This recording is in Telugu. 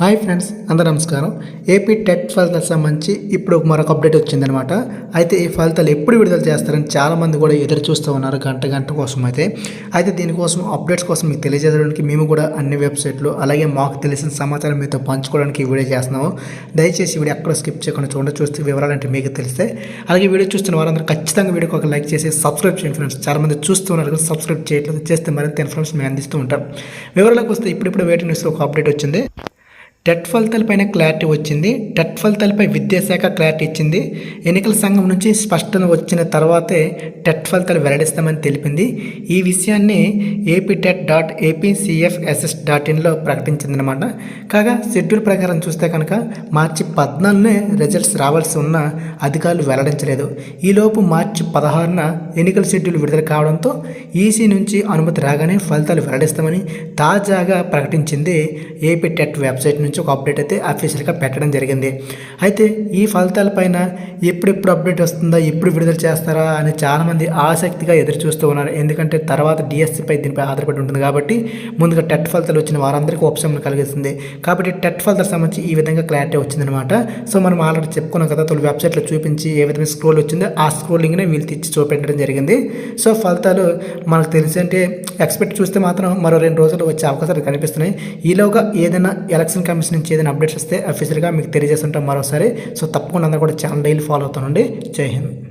హాయ్ ఫ్రెండ్స్ అందరూ నమస్కారం. ఏపీ టెట్ ఫలితాలకు సంబంధించి ఇప్పుడు మరొక అప్డేట్ వచ్చిందనమాట అయితే ఈ ఫలితాలు ఎప్పుడు విడుదల చేస్తారని చాలామంది కూడా ఎదురు చూస్తూ ఉన్నారు గంట గంట కోసం అయితే. అయితే దీనికోసం అప్డేట్స్ కోసం మీకు తెలియజేయడానికి మేము కూడా అన్ని వెబ్సైట్లు అలాగే మాకు తెలిసిన సమాచారం మీతో పంచుకోవడానికి వీడియో చేస్తున్నాము. దయచేసి వీడియో ఎక్కడ స్కిప్ చేయకుండా చూడండి చూస్తే వివరాలు అంటే మీకు తెలిస్తే. అలాగే వీడియో చూస్తున్న వారందరూ ఖచ్చితంగా వీడియోకి ఒక లైక్ చేసి సబ్స్క్రైబ్ చేయండి ఫ్రెండ్స్. చాలామంది చూస్తున్నారు కదా సబ్స్క్రైబ్ చేయట్లేదు చేస్తే మరింత ఇన్ఫర్మేషన్ మేము అందిస్తూ ఉంటాం. వివరాలకు వస్తే ఇప్పుడిప్పుడు ఇప్పుడు న్యూస్లో ఒక అప్డేట్ వచ్చింది. టెట్ ఫలితాలపైన క్లారిటీ వచ్చింది. టెట్ ఫలితాలపై విద్యాశాఖ క్లారిటీ ఇచ్చింది. ఎన్నికల సంఘం నుంచి స్పష్టత వచ్చిన తర్వాతే టెట్ ఫలితాలు వెల్లడిస్తామని తెలిపింది. ఈ విషయాన్ని AP TET dot APCFSS dot ఇన్లో ప్రకటించిందనమాట కాగా షెడ్యూల్ ప్రకారం చూస్తే కనుక మార్చి పద్నాలుగునే రిజల్ట్స్ రావాల్సి ఉన్న అధికారులు వెల్లడించలేదు. ఈలోపు మార్చి పదహారున ఎన్నికల షెడ్యూల్ విడుదల కావడంతో ఈసీ నుంచి అనుమతి రాగానే ఫలితాలు వెల్లడిస్తామని తాజాగా ప్రకటించింది ఏపీ టెట్ వెబ్సైట్ నుంచి. ఒక అప్డేట్ అయితే అఫీషియల్గా పెట్టడం జరిగింది. అయితే ఈ ఫలితాలపైన ఎప్పుడెప్పుడు అప్డేట్ వస్తుందా ఎప్పుడు విడుదల చేస్తారా అని చాలామంది ఆసక్తిగా ఎదురు చూస్తూ ఉన్నారు. ఎందుకంటే తర్వాత డిఎస్సిపై దీనిపై ఆధారపడి ఉంటుంది కాబట్టి ముందుగా టెట్ ఫలితాలు వచ్చిన వారందరికీ ఉపశమనం కలిగిస్తుంది. కాబట్టి టెట్ ఫలితాలకు సంబంధించి ఈ విధంగా క్లారిటీ వచ్చిందనమాట సో మనం ఆల్రెడీ చెప్పుకున్నాం కదా తొలి వెబ్సైట్లో చూపించి ఏ విధంగా స్క్రోల్ వచ్చిందో ఆ స్క్రోలింగ్నే వీళ్ళు తెచ్చి చూపెట్టడం జరిగింది. సో ఫలితాలు మనకు తెలిసి అంటే ఎక్స్పెక్ట్ చూస్తే మాత్రం మరో రెండు రోజులు వచ్చే అవకాశాలు కనిపిస్తున్నాయి. ఈలోగా ఏదైనా ఎలక్షన్ కమిషన్ నుంచి ఏదైనా అప్డేట్స్ వస్తే అఫీషియల్గా మీకు తెలియజేస్తుంటాం మరోసారి. సో తప్పకుండా అందరూ కూడా ఛానల్ డైలీ ఫాలో అవుతానండి. జై హింద్.